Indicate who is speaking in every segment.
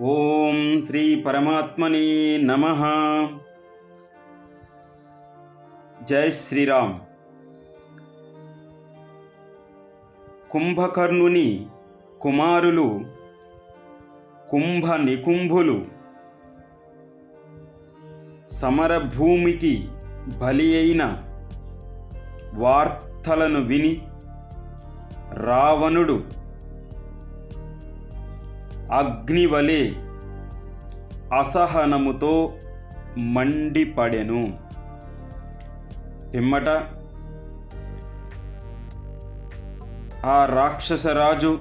Speaker 1: ఓం శ్రీ పరమాత్మనే నమ. జై శ్రీరామ్. కుంభకర్ణుని కుమారులు కుంభ నికుంభులు సమరభూమికి బలి అయిన వార్తలను విని రావణుడు అగ్నివలే అసహనముతో మండిపడెను. పిమ్మట ఆ రాక్షసరాజు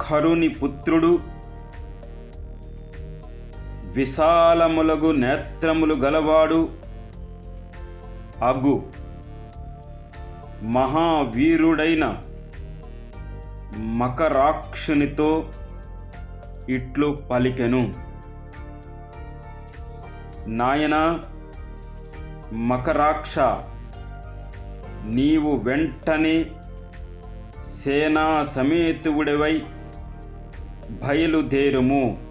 Speaker 1: ఖరుని పుత్రుడు విశాలములగు నేత్రములు గలవాడు అగు మహావీరుడైన మకరాక్షునితో ఇట్లు పలికెను. నాయన మకరాక్ష నీవు వెంటనే సేనా సమేతువుడివై బయలుదేరుము.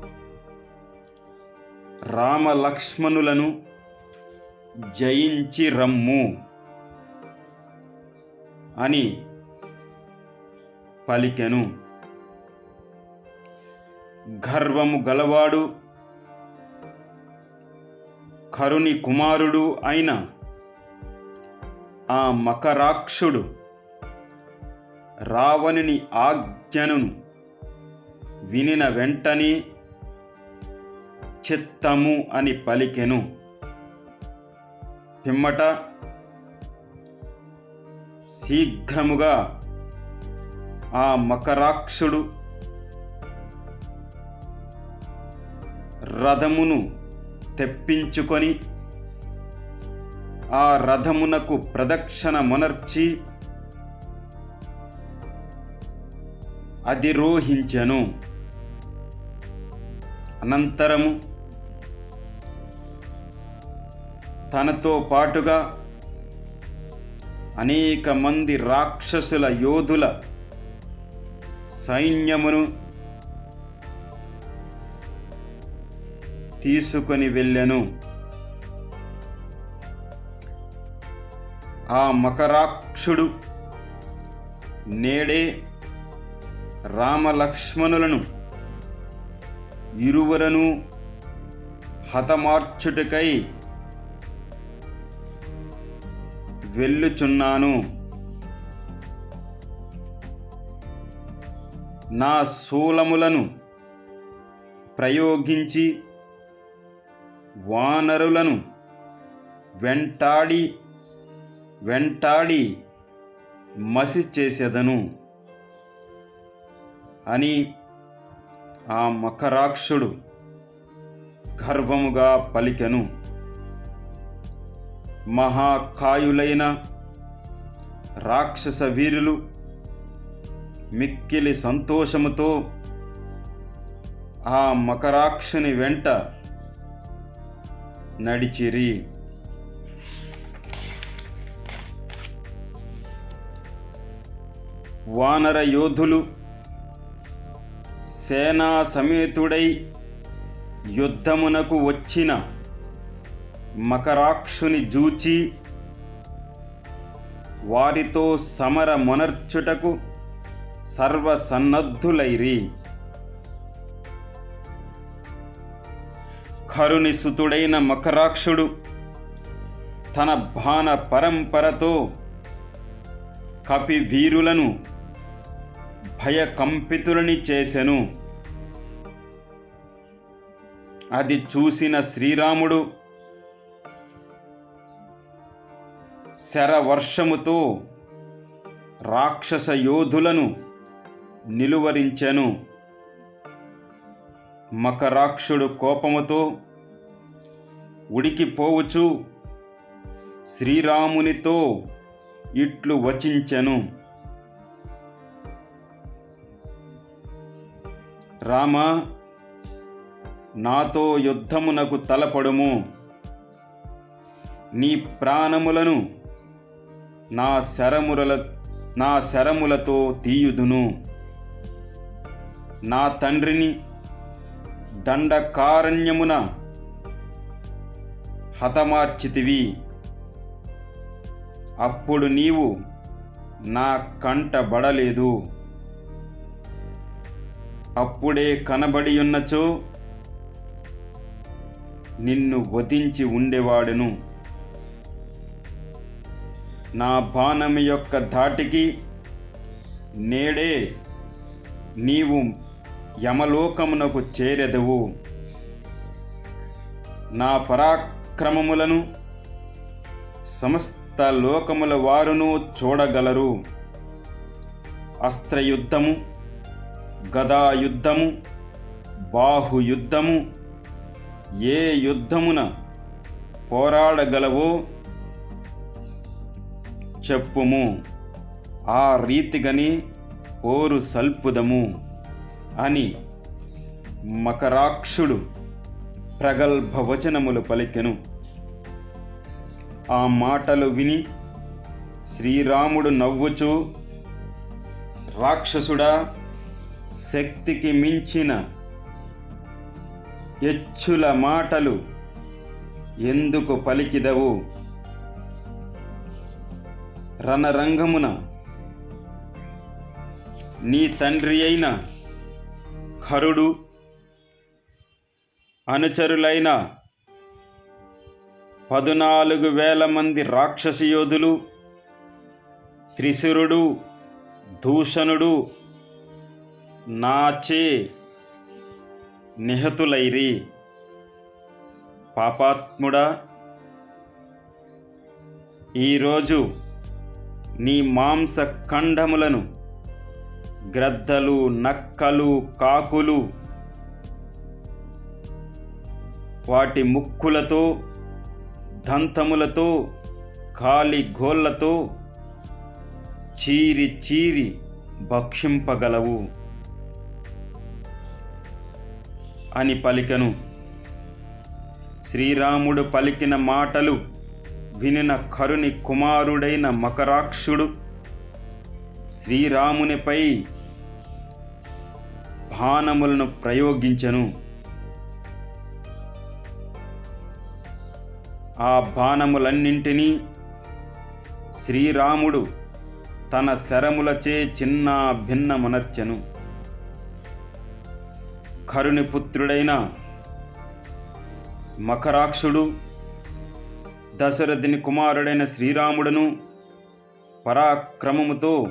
Speaker 1: రామలక్ష్మణులను జయించి రమ్ము అని పలికెను. గర్వము గలవాడు కరుని కుమారుడు అయిన ఆ మకరాక్షుడు రావణుని ఆజ్ఞను వినిన వెంటనే చిత్తము అని పలికెను. పిమ్మట శీఘ్రముగా ఆ మకరాక్షుడు రథమును తెప్పించుకొని ఆ రథమునకు ప్రదక్షిణ మొనర్చి అధిరోహించెను. అనంతరము తనతో పాటుగా అనేక మంది రాక్షసుల యోధుల సైన్యమును తీసుకొని వెళ్ళెను. ఆ మకరాక్షుడు నేడే రామలక్ష్మణులను ఇరువురను హతమార్చుటకై వెళ్ళుచున్నాను. నా శూలములను ప్రయోగించి వానరులను వెంటాడి వెంటాడి మసి చేసేదను అని ఆ మకరాక్షుడు గర్వముగా పలికెను. మహాకాయులైన రాక్షస వీరులు మిక్కిలి సంతోషముతో ఆ మకరాక్షుని వెంట నడిచిరి. వానర యోధులు సేనా సమేతుడై యుద్ధమునకు వచ్చిన మకరాక్షుని జూచి వారితో సమర మొనర్చుటకు సర్వసన్నద్ధులైరి. కరుని సుతుడైన మకరాక్షుడు తన బాణ పరంపరతో కపి వీరులను భయకంపితులని చేసెను. అది చూసిన శ్రీరాముడు శరవర్షముతో రాక్షస యోధులను నిలువరించెను. మకరాక్షుడు కోపముతో ఉడికిపోవచ్చు శ్రీరామునితో ఇట్లు వచించెను. రామ నాతో యుద్ధమునకు తలపడుము. నీ ప్రాణములను నా శరముల నా శరములతో తీయుదును. నా తండ్రిని దండకారణ్యమున హతమార్చితివి. అప్పుడు నీవు నా కంటబడలేదు అప్పుడే కనబడి ఉన్నచో నిన్ను వధించి ఉండేవాడును. నా బాణం యొక్క ధాటికి నేడే నీవు యమలోకమునకు చేరెదవు. నా పరాక్రమములను సమస్త లోకముల వారును చూడగలరు. అస్త్రయుద్ధము గదాయుద్ధము బాహుయుద్ధము ఏ యుద్ధమున పోరాడగలవో చెప్పుము. ఆ రీతిగని పోరు సల్పుదము. అని మకరాక్షుడు ప్రగల్భ వచనములు పలికెను. ఆ మాటలు విని శ్రీరాముడు నవ్వుచూ రాక్షసుడా శక్తికి మించిన ఎచ్చుల మాటలు ఎందుకు పలికిదవు? రణరంగమున నీ తండ్రి అయిన ఖరుడు అనుచరులైన పదునాలుగు వేల మంది రాక్షసి యోధులు త్రిశురుడు దూషణుడు నాచే నిహతులైరి. పాపాత్ముడా ఈరోజు నీ మాంస ఖండములను గ్రద్దలు నక్కలు కాకులు వాటి ముక్కులతో దంతములతో కాలి గోళ్ళతో చీరి చీరి భక్షింపగలవు అని పలికను. శ్రీరాముడు పలికిన మాటలు వినిన కరుని కుమారుడైన మకరాక్షుడు శ్రీరామునిపై బాణములను ప్రయోగించను. ఆ బాణములన్నింటినీ శ్రీరాముడు తన శరములచే చిన్న భిన్నమనర్చెను. కరుని పుత్రుడైన మకరాక్షుడు దశరథుని కుమారుడైన శ్రీరాముడును పరాక్రమముతో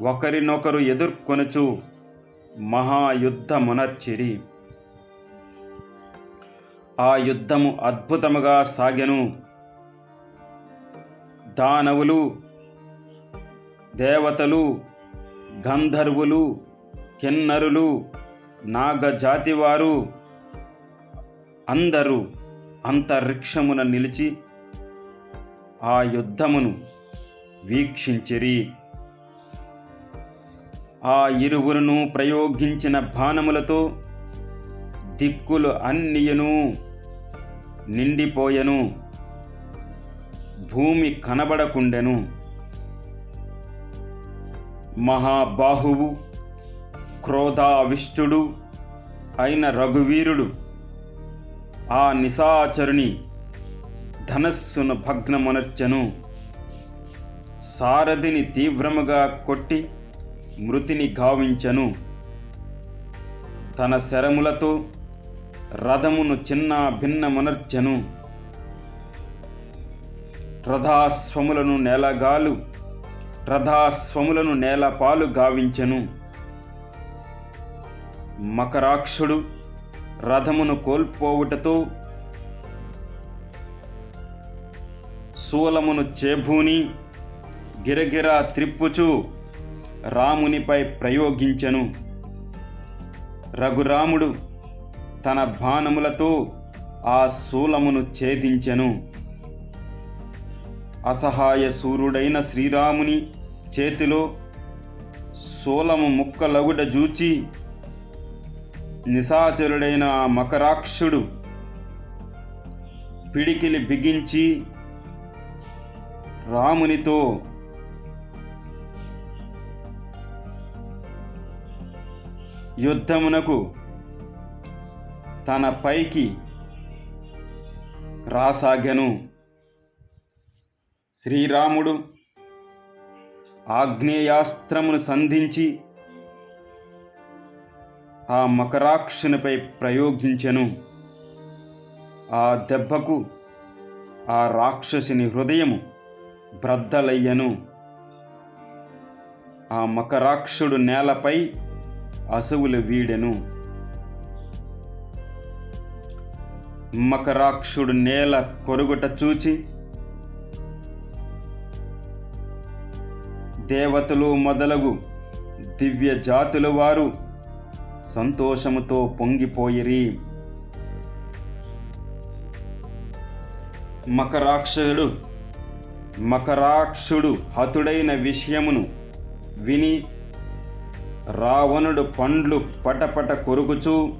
Speaker 1: ఒకరినొకరు ఎదుర్కొనుచు మహాయుద్ధమునర్చిరి. ఆ యుద్ధము అద్భుతముగా సాగెను. దానవులు దేవతలు గంధర్వులు కిన్నరులు నాగజాతివారు అందరూ అంతరిక్షమున నిలిచి ఆ యుద్ధమును వీక్షించిరి. ఆ ఇరువురును ప్రయోగించిన బాణములతో దిక్కులు అన్నియను నిండిపోయెను. భూమి కనబడకుండెను. మహాబాహువు క్రోధావిష్టుడు అయిన రఘువీరుడు ఆ నిశాచరుని ధనస్సును భగ్నమునర్చెను. సారథిని తీవ్రముగా కొట్టి మృతిని గావించెను. తన శరములతో రథమును చిన్న భిన్నమునర్చను రథాస్వములను నేలగాలు రథాస్వములను నేలపాలు గావించెను. మకరాక్షుడు రథమును కోల్పోవుటతో శూలమును చేభూని గిరగిరా త్రిప్పుచు రామునిపై ప్రయోగించెను. రఘురాముడు తన బాణములతో ఆ శూలమును ఛేదించెను. అసహాయ సూర్యుడైన శ్రీరాముని చేతిలో శూలము ముక్కలగుడ జూచి నిశాచరుడైన ఆ మకరాక్షుడు పిడికిలి బిగించి రామునితో యుద్ధమునకు తన పైకి రాసాగెను. శ్రీరాముడు ఆగ్నేయాస్త్రమును సంధించి ఆ మకరాక్షునిపై ప్రయోగించెను. ఆ దెబ్బకు ఆ రాక్షసుని హృదయము బ్రద్దలయ్యను. ఆ మకరాక్షుడు నేలపై అసువులు వీడెను. మకరాక్షుడు నేల కొరుగుట చూచి దేవతలు మొదలగు దివ్య జాతుల వారు సంతోషముతో పొంగిపోయిరి. మకరాక్షుడు మకరాక్షుడు హతుడైన విషయమును విని రావణుడు పండ్లు పటపట కొరుకుచూ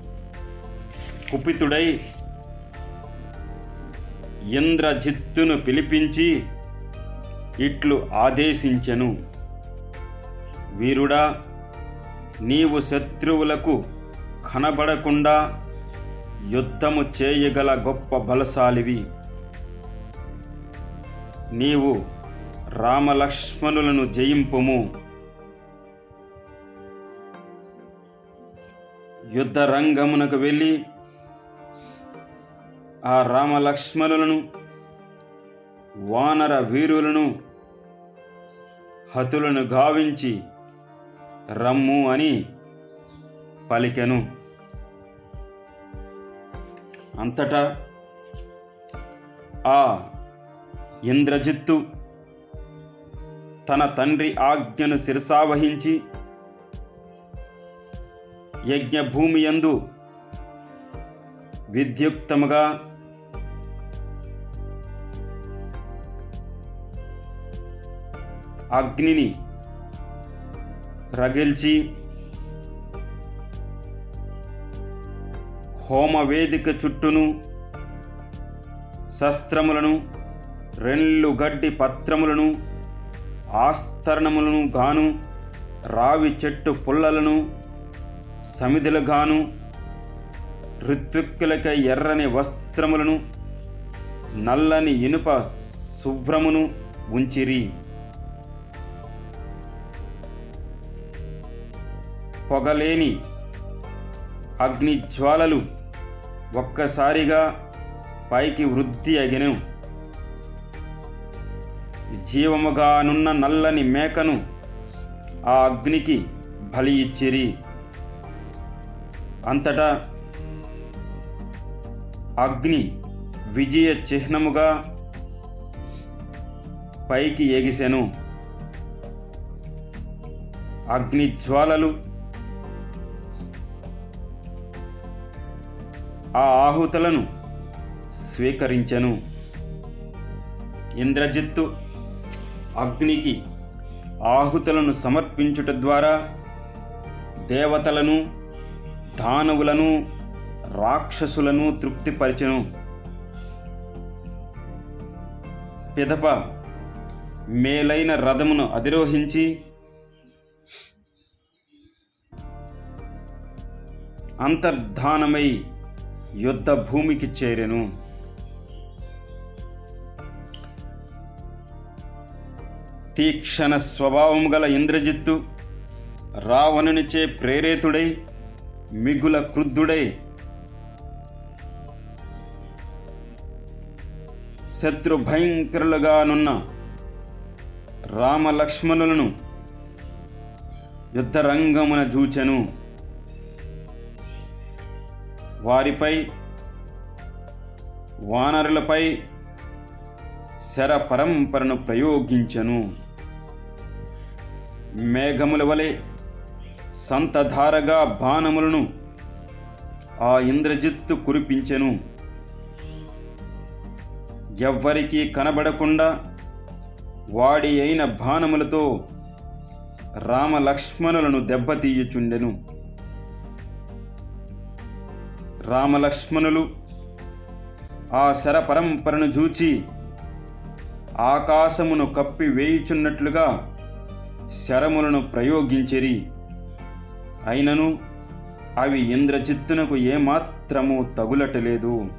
Speaker 1: కుపితుడై ఇంద్రజిత్తును పిలిపించి ఇట్లు ఆదేశించెను. వీరుడా నీవు శత్రువులకు కనబడకుండా యుద్ధము చేయగల గొప్ప బలశాలివి. నీవు రామలక్ష్మణులను జయింపుము. యుద్ధ రంగమునకు వెళ్ళి ఆ రామలక్ష్మణులను వానర వీరులను హతులను గావించి రమ్ము అని పలికెను. అంతటా ఆ ఇంద్రజిత్తు తన తండ్రి ఆజ్ఞను శిరసావహించి యజ్ఞభూమి యందు విద్యుక్తముగా అగ్నిని రగిల్చి హోమవేదిక చుట్టూను శస్త్రములను రెల్లు గడ్డి పత్రములను ఆస్తరణములను గాను రావి చెట్టు పుల్లలను సమిధులుగాను ఋత్విక్కులకై ఎర్రని వస్త్రములను నల్లని ఇనుప శుభ్రమును ఉంచిరి. పొగలేని అగ్నిజ్వాలలు ఒక్కసారిగా పైకి వృద్ధి అగిను. జీవముగానున్న నల్లని మేకను ఆ అగ్నికి బలి ఇచ్చిరి. అంతటా అగ్ని విజయ చిహ్నముగా పైకి ఎగిసెను అగ్ని జ్వాలలు ఆ ఆహుతులను స్వీకరించెను. ఇంద్రజిత్తు అగ్నికి ఆహుతులను సమర్పించుట ద్వారా దేవతలను దానవులను రాక్షసులను తృప్తిపరిచెను. పిదప మేలైన రథమును అధిరోహించి అంతర్ధానమై యుద్ధ భూమికి చేరెను. తీక్షణ స్వభావము గల ఇంద్రజిత్తు రావణునిచే ప్రేరేతుడై మిగుల క్రుద్ధుడై శత్రు భయంకరులుగానున్న రామలక్ష్మణులను యుద్ధరంగమున చూచెను వారిపై వానరులపై శర పరంపరను ప్రయోగించెను. మేఘముల వలె సంతధారగా బాణములను ఆ ఇంద్రజిత్తు కురిపించెను. ఎవ్వరికీ కనబడకుండా వాడి అయిన బాణములతో రామలక్ష్మణులను దెబ్బతీయుచుండెను. రామలక్ష్మణులు ఆ శరపరంపరను చూచి ఆకాశమును కప్పి వేయుచున్నట్లుగా శరములను ప్రయోగించిరి. అయినను అవి ఇంద్రజిత్తునకు ఏమాత్రము తగులటలేదు.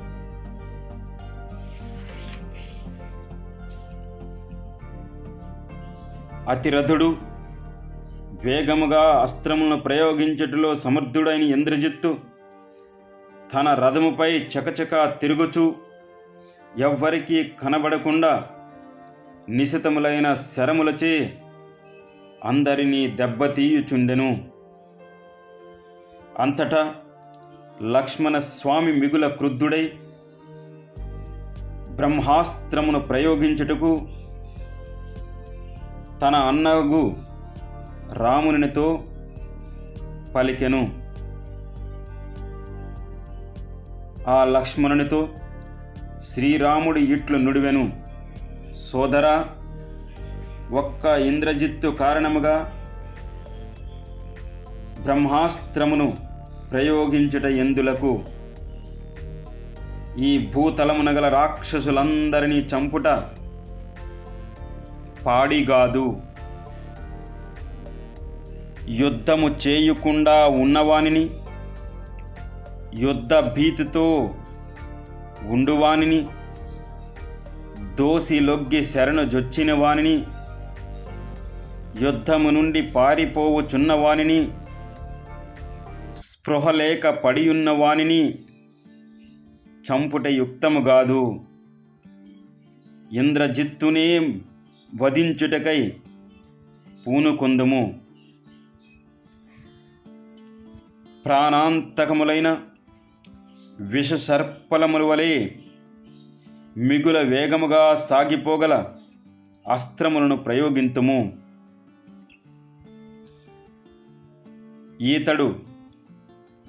Speaker 1: అతిరథుడు వేగముగా అస్త్రములను ప్రయోగించుటలో సమర్థుడైన ఇంద్రజిత్తు తన రథముపై చకచక తిరుగుచు ఎవ్వరికీ కనబడకుండా నిశితములైన శరములచే అందరినీ దెబ్బతీయుచుండెను. అంతటా లక్ష్మణ స్వామి మిగుల క్రుద్ధుడై బ్రహ్మాస్త్రమును ప్రయోగించుటకు తన అన్నగు రామునితో పలికెను. ఆ లక్ష్మణునితో శ్రీరాముడు ఇట్లు నుడివెను. సోదరా ఒక్క ఇంద్రజిత్తు కారణముగా బ్రహ్మాస్త్రమును ప్రయోగించుట ఎందులకు? ఈ భూతలమున గల రాక్షసులందరినీ చంపుట పాడిగాదు. యుద్ధము చేయకుండా ఉన్నవానిని యుద్ధ భీతితో ఉండువానిని దోసి లొగ్గి శరణు జొచ్చిన వానిని యుద్ధము నుండి పారిపోవుచున్న వానిని స్పృహ లేక పడియున్న వానిని చంపుట యుక్తము కాదు ఇంద్రజిత్తునే వధించుటకై పూనుకొందుము. ప్రాణాంతకములైన విషసర్పలముల వలె మిగుల వేగముగా సాగిపోగల అస్త్రములను ప్రయోగింతుము. ఈతడు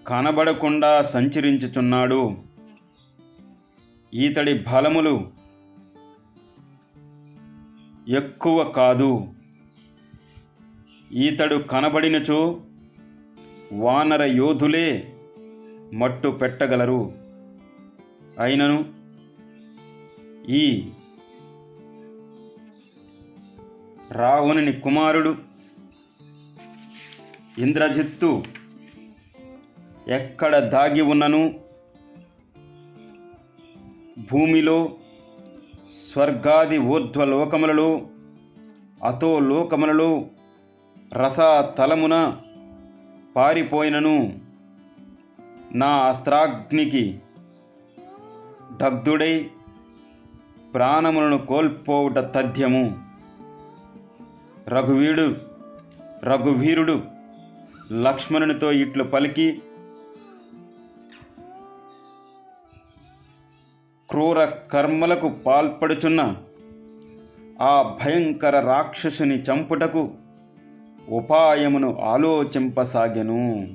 Speaker 1: కనబడకుండా సంచరించుచున్నాడు. ఈతడి బలములు ఎక్కువ కాదు. ఈతడు కనబడినచో వానర యోధులే మట్టు పెట్టగలరు. అయినను ఈ రావణుని కుమారుడు ఇంద్రజిత్తు ఎక్కడ దాగి ఉన్నను? భూమిలో స్వర్గాది ఊర్ధ్వలోకములలో అతో లోకములలో రసతలమున పారిపోయినను. నా అస్త్రాగ్నికి దగ్ధుడై ప్రాణములను కోల్పోవుట తథ్యము. రఘువీడు రఘువీరుడు లక్ష్మణునితో ఇట్లు పలికి క్రూర కర్మలకు పాల్పడుచున్న ఆ భయంకర రాక్షసుని చంపుటకు ఉపాయమును ఆలోచింపసాగెను.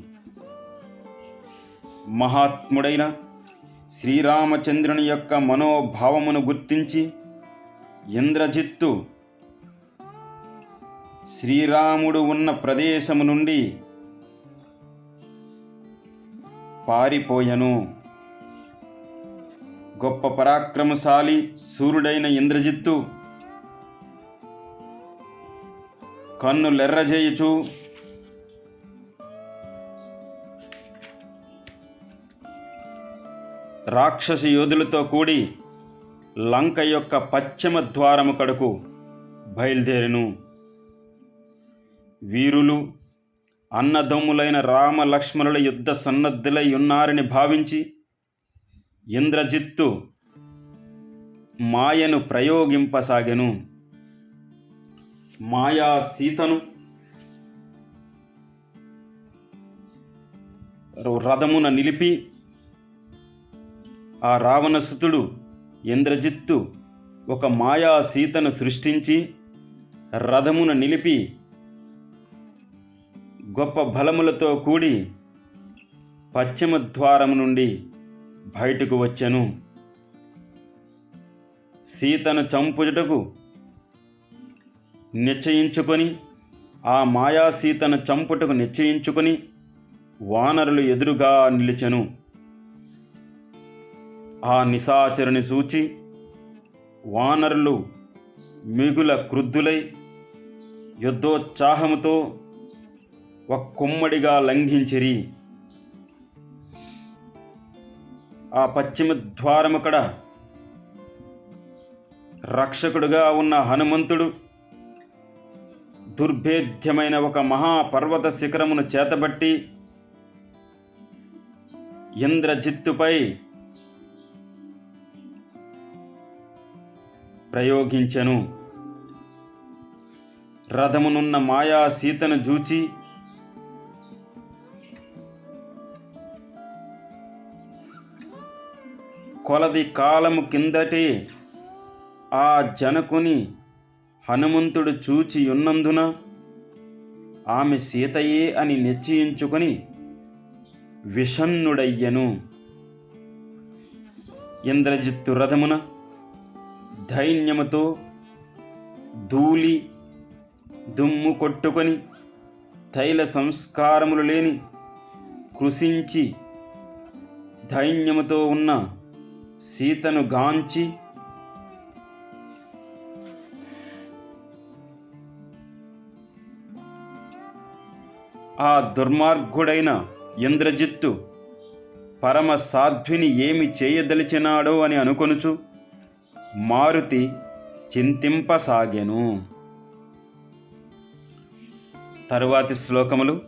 Speaker 1: మహాత్ముడైన శ్రీరామచంద్రుని యొక్క మనోభావమును గుర్తించి ఇంద్రజిత్తు శ్రీరాముడు ఉన్న ప్రదేశము నుండి పారిపోయెను. గొప్ప పరాక్రమశాలి సూర్యుడైన ఇంద్రజిత్తు. కన్నులెర్రజేయుచు రాక్షస యోధులతో కూడి లంక యొక్క పశ్చిమ ద్వారము కడుకు బయలుదేరెను. వీరులు అన్నదమ్ములైన రామ లక్ష్మణుల యుద్ధ సన్నద్ధులై ఉన్నారని భావించి ఇంద్రజిత్తు మాయను ప్రయోగింపసాగెను. మాయా సీతను రథమున నిలిపి ఆ రావణసుతుడు ఇంద్రజిత్తు ఒక మాయా సీతను సృష్టించి రథమున నిలిపి గొప్ప బలములతో కూడి పశ్చిమ ద్వారము నుండి బయటకు వచ్చెను. సీతను చంపుటకు నిశ్చయించుకొని ఆ మాయా సీతను చంపుటకు నిశ్చయించుకొని వానరులు ఎదురుగా నిలిచెను. ఆ నిశాచరుని చూచి వానరులు మిగుల క్రుద్ధులై యుద్ధోత్సాహముతో ఒక కుమ్మడిగా లంఘించిరి. ఆ పశ్చిమ ద్వారము కడ రక్షకుడుగా ఉన్న హనుమంతుడు దుర్భేద్యమైన ఒక మహాపర్వత శిఖరమును చేతబట్టి ఇంద్రజిత్తుపై ప్రయోగించెను. రథమునున్న మాయా సీతను జూచి కొలది కాలము కిందటే ఆ జనకుని హనుమంతుడు చూచి ఉన్నందున ఆమె సీతయే అని నిశ్చయించుకొని విషన్నుడయ్యను. ఇంద్రజిత్తు రథమున ధైన్యముతో ధూళి దుమ్ము కొట్టుకొని తైల సంస్కారములు లేని కృషించి ధైన్యముతో ఉన్న సీతను గాంచి ఆ దుర్మార్గుడైన ఇంద్రజిత్తు పరమ సాధ్విని ఏమి చేయదలిచినాడో అని అనుకొనుచు మారుతి చింతింపసాగెను. తరువాతి శ్లోకములు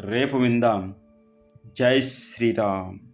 Speaker 1: రేపు విందాం. జై శ్రీరామ్.